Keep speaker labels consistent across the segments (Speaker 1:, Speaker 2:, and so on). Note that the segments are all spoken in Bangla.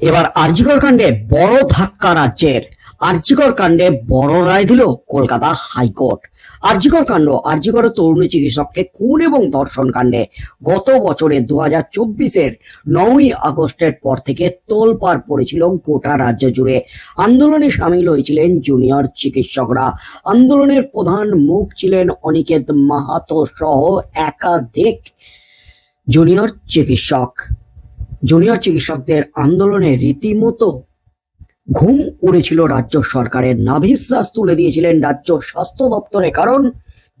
Speaker 1: এবার আরজিকর কাণ্ডে বড় ধাক্কা রাজ্যের। আরজিকর কাণ্ডে বড় রায় দিল কলকাতা হাইকোর্ট। আরজিকর কাণ্ড, আরজিকর তরুণী চিকিৎসককে খুন এবং ধর্ষণ কাণ্ডে গত বছরে দু হাজার চব্বিশের নয়ই আগস্টের পর থেকে তোলপাড় পড়েছিল গোটা রাজ্য জুড়ে। আন্দোলনে সামিল হয়েছিলেন জুনিয়র চিকিৎসকরা। আন্দোলনের প্রধান মুখ ছিলেন অনিকেত মাহাতো সহ একাধিক জুনিয়র চিকিৎসক। জুনিয়র চিকিৎসকদের আন্দোলনে রীতিমতো ঘুম উড়েছিল রাজ্য সরকারের। নাভিশ্বাস তুলে দিয়েছিলেন রাজ্য স্বাস্থ্য দপ্তরে কারণ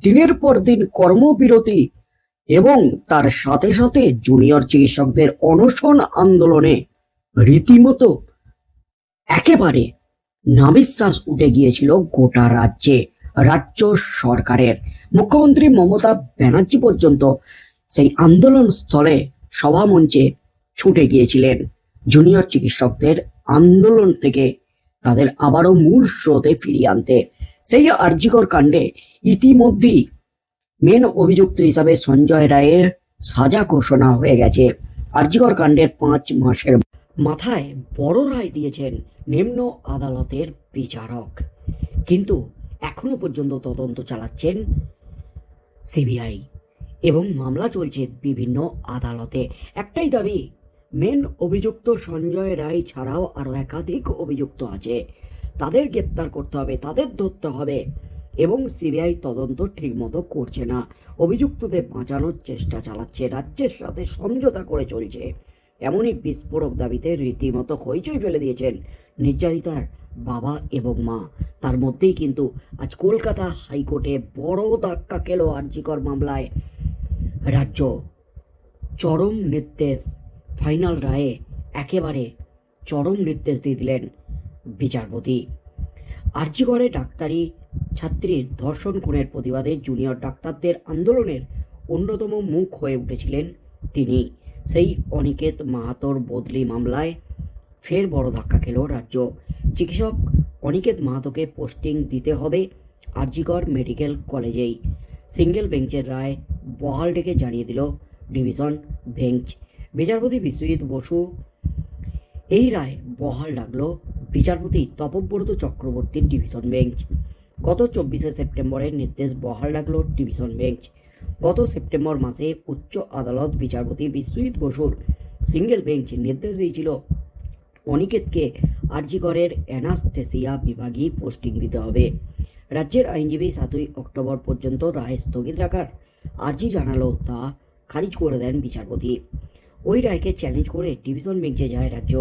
Speaker 1: দিনের পর দিন কর্মবিরতি এবং তার সাথে সাথে জুনিয়র চিকিৎসকদের অনশন আন্দোলনে রীতিমতো একেবারে নাভিশ্বাস উঠে গিয়েছিল গোটা রাজ্যে, রাজ্য সরকারের। মুখ্যমন্ত্রী মমতা ব্যানার্জি পর্যন্ত সেই আন্দোলন স্থলে সভামঞ্চে ছুটে গিয়েছিলেন। জুনিয়র চিকিৎসকদের আন্দোলন থেকে তাদের আবারও মূল স্রোতে ফিরিয়ে আনতে। সেই আর্যিকর কাণ্ডে ইতিমধ্যেই মেন অভিযুক্ত হিসাবে সঞ্জয় রায়ের সাজা ঘোষণা হয়ে গেছে। আর্যিকর কাণ্ডের পাঁচ মাসের মাথায় বড় রায় দিয়েছেন নিম্ন আদালতের বিচারক। কিন্তু এখনও পর্যন্ত তদন্ত চালাচ্ছেন সিবিআই এবং মামলা চলছে বিভিন্ন আদালতে। একটাই দাবি মেন অভিযুক্ত সঞ্জয় রায় ছাড়াও আরও একাধিক অভিযুক্ত আছে। তাদের গ্রেপ্তার করতে হবে, তাদের ধরতে হবে এবং সিবিআই তদন্ত ঠিকমতো করছে না। অভিযুক্তদের বাঁচানোর চেষ্টা চালাচ্ছে, রাজ্যের সাথে সমঝোতা করে চলছে। এমনই বিস্ফোরক দাবিতে রীতিমতো হইচই ফেলে দিয়েছেন নির্যাতিতার বাবা এবং মা। তার মধ্যেই কিন্তু আজ কলকাতা হাইকোর্টে বড় ধাক্কা খেল আর্জিকর মামলায়। রাজ্য চরম নির্দেশ। ফাইনাল রায়ে একেবারে চরম নির্দেশ দিয়ে দিলেন বিচারপতি। আর্জিগড়ে ডাক্তারি ছাত্রীর ধর্ষণ খুনের প্রতিবাদে জুনিয়র ডাক্তারদের আন্দোলনের অন্যতম মুখ হয়ে উঠেছিলেন তিনি। সেই অনিকেত মাহাতোর বদলি মামলায় ফের বড় ধাক্কা খেল রাজ্য। চিকিৎসক অনিকেত মাহাতোকে পোস্টিং দিতে হবে আরজিগড় মেডিকেল কলেজেই। সিঙ্গেল বেঞ্চের রায় বহাল ডেকে জানিয়ে দিল ডিভিশন বেঞ্চ। বিচারপতি বিশ্বজিৎ বসু এই রায় বহাল রাখল বিচারপতি তপব্রত চক্রবর্তীর ডিভিশন বেঞ্চ। গত চব্বিশে সেপ্টেম্বরের নির্দেশ বহাল রাখল ডিভিশন বেঞ্চ। গত সেপ্টেম্বর মাসে উচ্চ আদালত বিচারপতি বিশ্বজিৎ বসুর সিঙ্গেল বেঞ্চ নির্দেশ দিয়েছিল। অনিকেতকে আরজিগড়ের অ্যানাস্থেসিয়া বিভাগেই পোস্টিং দিতে হবে। রাজ্যের আইনজীবী সাতই অক্টোবর পর্যন্ত রায় স্থগিত রাখার আর্জি জানালো তা খারিজ করে দেন বিচারপতি। ওই রায়কে চ্যালেঞ্জ করে ডিভিশন বেঞ্চে যায় রাজ্য।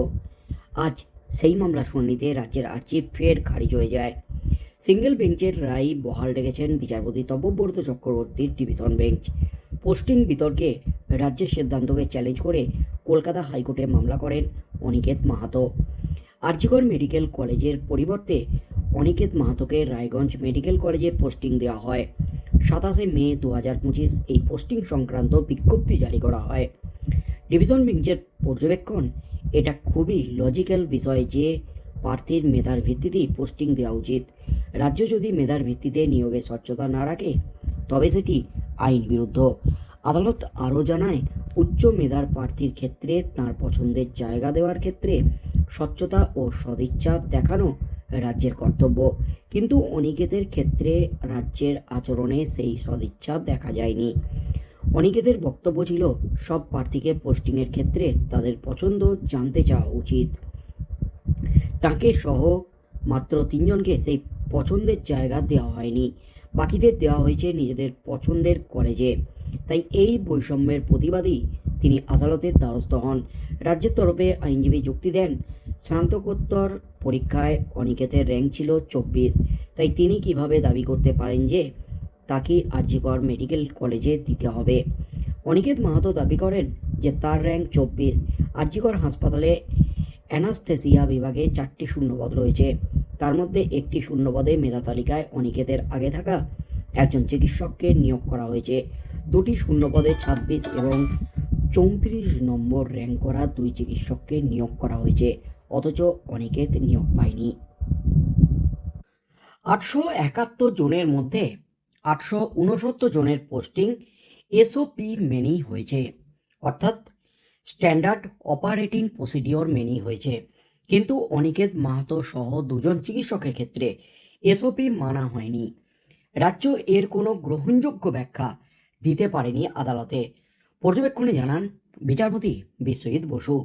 Speaker 1: আজ সেই মামলা শুনানিতে রাজ্যের আর্জি ফের খারিজ হয়ে যায়। সিঙ্গেল বেঞ্চের রায় বহাল রেখেছেন বিচারপতি তপব্রত চক্রবর্তীর ডিভিশন বেঞ্চ পোস্টিং বিতর্কে রাজ্যের সিদ্ধান্তকে চ্যালেঞ্জ করে কলকাতা হাইকোর্টে মামলা করেন অনিকেত মাহাতো। আরজিগড় মেডিকেল কলেজের পরিবর্তে অনিকেত মাহাতোকে রায়গঞ্জ মেডিকেল কলেজে পোস্টিং দেওয়া হয়। সাতাশে মে দু হাজার পঁচিশ এই পোস্টিং সংক্রান্ত বিজ্ঞপ্তি জারি করা হয়। ডিভিশন বেঞ্চের পর্যবেক্ষণ, এটা খুবই লজিক্যাল বিষয় যে প্রার্থীর মেধার ভিত্তিতেই পোস্টিং দেওয়া উচিত। রাজ্য যদি মেধার ভিত্তিতে নিয়োগে স্বচ্ছতা না রাখে, তবে সেটি আইন বিরুদ্ধ। আদালত আরও জানায়, উচ্চ মেধার প্রার্থীর ক্ষেত্রে তার পছন্দের জায়গা দেওয়ার ক্ষেত্রে স্বচ্ছতা ও সদিচ্ছা দেখানো রাজ্যের কর্তব্য। কিন্তু অনিকেতের ক্ষেত্রে রাজ্যের আচরণে সেই সদিচ্ছা দেখা যায়নি। অনিকেতের বক্তব্য ছিল, সব প্রার্থীকে পোস্টিংয়ের ক্ষেত্রে তাদের পছন্দ জানতে চাওয়া উচিত। তাকে সহ মাত্র তিনজনকে সেই পছন্দের জায়গা দেওয়া হয়নি। বাকিদের দেওয়া হয়েছে নিজেদের পছন্দের কলেজে। তাই এই বৈষম্যের প্রতিবাদী তিনি আদালতের দ্বারস্থ হন। রাজ্যের তরফে আইনজীবী যুক্তি দেন, স্নাতকোত্তর পরীক্ষায় অনিকেতের র্যাঙ্ক ছিল চব্বিশ। তাই তিনি কীভাবে দাবি করতে পারেন যে তাকে আরজিকর মেডিকেল কলেজে দিতে হবে। অনিকেত মাহাতো দাবি করেন যে তার র্যাঙ্ক চব্বিশ, আরজিকর হাসপাতালে অ্যানাস্থেসিয়া বিভাগে চারটি শূন্যপদ রয়েছে। তার মধ্যে একটি শূন্যপদে মেধা তালিকায় অনিকেতের আগে থাকা একজন চিকিৎসককে নিয়োগ করা হয়েছে। দুটি শূন্যপদে ছাব্বিশ এবং চৌত্রিশ নম্বর র্যাঙ্ক করা দুই চিকিৎসককে নিয়োগ করা হয়েছে, অথচ অনিকেত নিয়োগ পায়নি। আটশো একাত্তর জনের মধ্যে আটশো উনসত্তর জনের পোস্টিং এসওপি মেনেই হয়েছে। অর্থাৎ স্ট্যান্ডার্ড অপারেটিং প্রসিডিওর মেনেই হয়েছে। কিন্তু অনিকেত মাহাতো সহ দুজন চিকিৎসকের ক্ষেত্রে এসওপি মানা হয়নি। রাজ্য এর কোনো গ্রহণযোগ্য ব্যাখ্যা দিতে পারেনি আদালতে। পর্যবেক্ষণে জানান, বিচারপতি বিশ্বজিৎ বসু,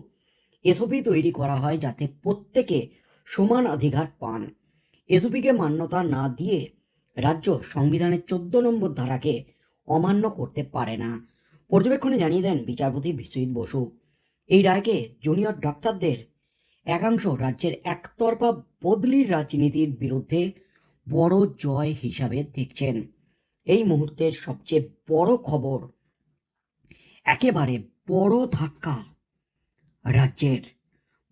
Speaker 1: এসওপি তৈরি করা হয় যাতে প্রত্যেকে সমান অধিকার পান। এসওপিকে মান্যতা না দিয়ে রাজ্য সংবিধানের চোদ্দ নম্বর ধারাকে অমান্য করতে পারে না। পর্যবেক্ষণে জানিয়ে দেন বিচারপতি বিশ্বজিৎ বসু। এই রায়কে জুনিয়র ডাক্তারদের একাংশ রাজ্যের একতরফা বদলির রাজনীতির বিরুদ্ধে বড় জয় হিসাবে দেখছেন। এই মুহূর্তের সবচেয়ে বড় খবর একেবারে বড় ধাক্কা রাজ্যের,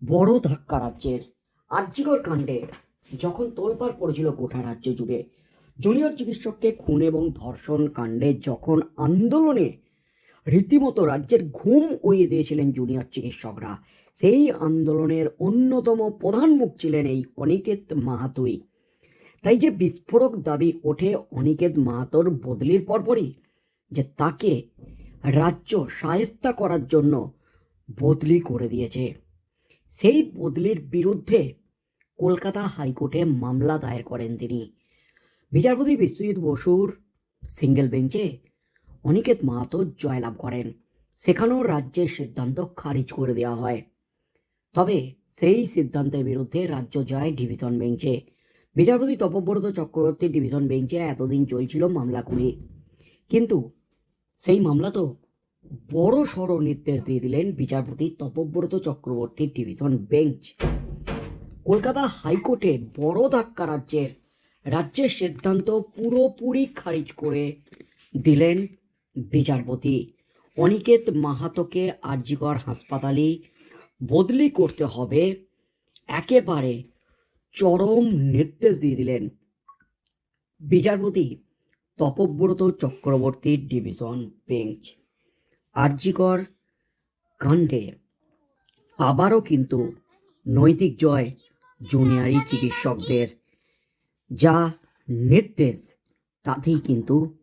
Speaker 1: বড় ধাক্কা রাজ্যের। আর্যিকর কাণ্ডে যখন তোলপাড় পড়েছিল গোটা রাজ্য জুড়ে জুনিয়র চিকিৎসককে খুন এবং ধর্ষণ কাণ্ডে যখন আন্দোলনে রীতিমতো রাজ্যের ঘুম উড়িয়ে দিয়েছিলেন জুনিয়র চিকিৎসকরা, সেই আন্দোলনের অন্যতম প্রধান মুখ ছিলেন এই অনিকেত মাহাতোই। তাই যে বিস্ফোরক দাবি ওঠে অনিকেত মাহাতোর বদলির পরপরই, যে তাকে রাজ্য সায়স্তা করার জন্য বদলি করে দিয়েছে। সেই বদলির বিরুদ্ধে কলকাতা হাইকোর্টে মামলা দায়ের করেন তিনি। বিচারপতি বিশ্বজিৎ বসুর সিঙ্গেল বেঞ্চে অনিকেত মাহাতো জয়লাভ করেন। সেখানেও রাজ্যের সিদ্ধান্ত খারিজ করে দেওয়া হয়। তবে সেই সিদ্ধান্তের বিরুদ্ধে রাজ্য যায় ডিভিশন বেঞ্চে বিচারপতি তপব্রত চক্রবর্তী ডিভিশন বেঞ্চে এতদিন চলছিল মামলাগুলি কিন্তু সেই মামলা তো বড় সড় নির্দেশ দিয়ে দিলেন বিচারপতি তপব্রত চক্রবর্তীর ডিভিশন বেঞ্চ কলকাতা হাইকোর্টে বড় ধাক্কা রাজ্যের রাজ্যের সিদ্ধান্ত পুরোপুরি খারিজ করে দিলেন বিচারপতি। অনিকেত মাহাতোকে আরজিকর হাসপাতালে বদলি করতে হবে, একেবারে চরম নির্দেশ দিয়ে দিলেন। বিচারপতি তপব্রত চক্রবর্তীর ডিভিশন বেঞ্চ। আরজিকর কাণ্ডে আবারও কিন্তু নৈতিক জয় জুনিয়ারি চিকিৎসকদের যা নির্দেশ, তাতেই কিন্তু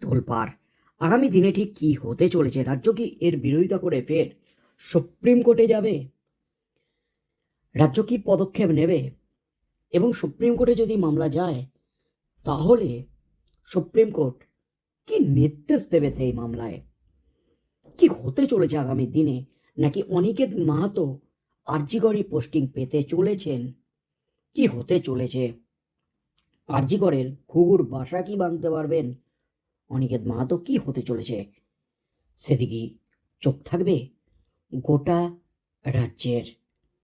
Speaker 1: তোলপাড়। আগামী দিনে ঠিক কি হতে চলেছে, রাজ্য কি এর বিরোধিতা করে ফের সুপ্রিম কোর্টে যাবে? রাজ্য কি পদক্ষেপ নেবে? এবং সুপ্রিম কোর্টে যদি মামলা যায়, তাহলে সুপ্রিম কোর্ট কি নির্দেশ দেবে সেই মামলায়? কি হতে চলেছে আগামী দিনে? নাকি অনিকেত মাহাতো আরজিগড়ে পোস্টিং পেতে চলেছেন? কি হতে চলেছে? আরজিগড়ের ঘুঘুর বাসা কি বাঁধতে পারবেন? অনিকেত মাহাতো, কি হতে চলেছে? সেদিকে চোখ থাকবে গোটা রাজ্যের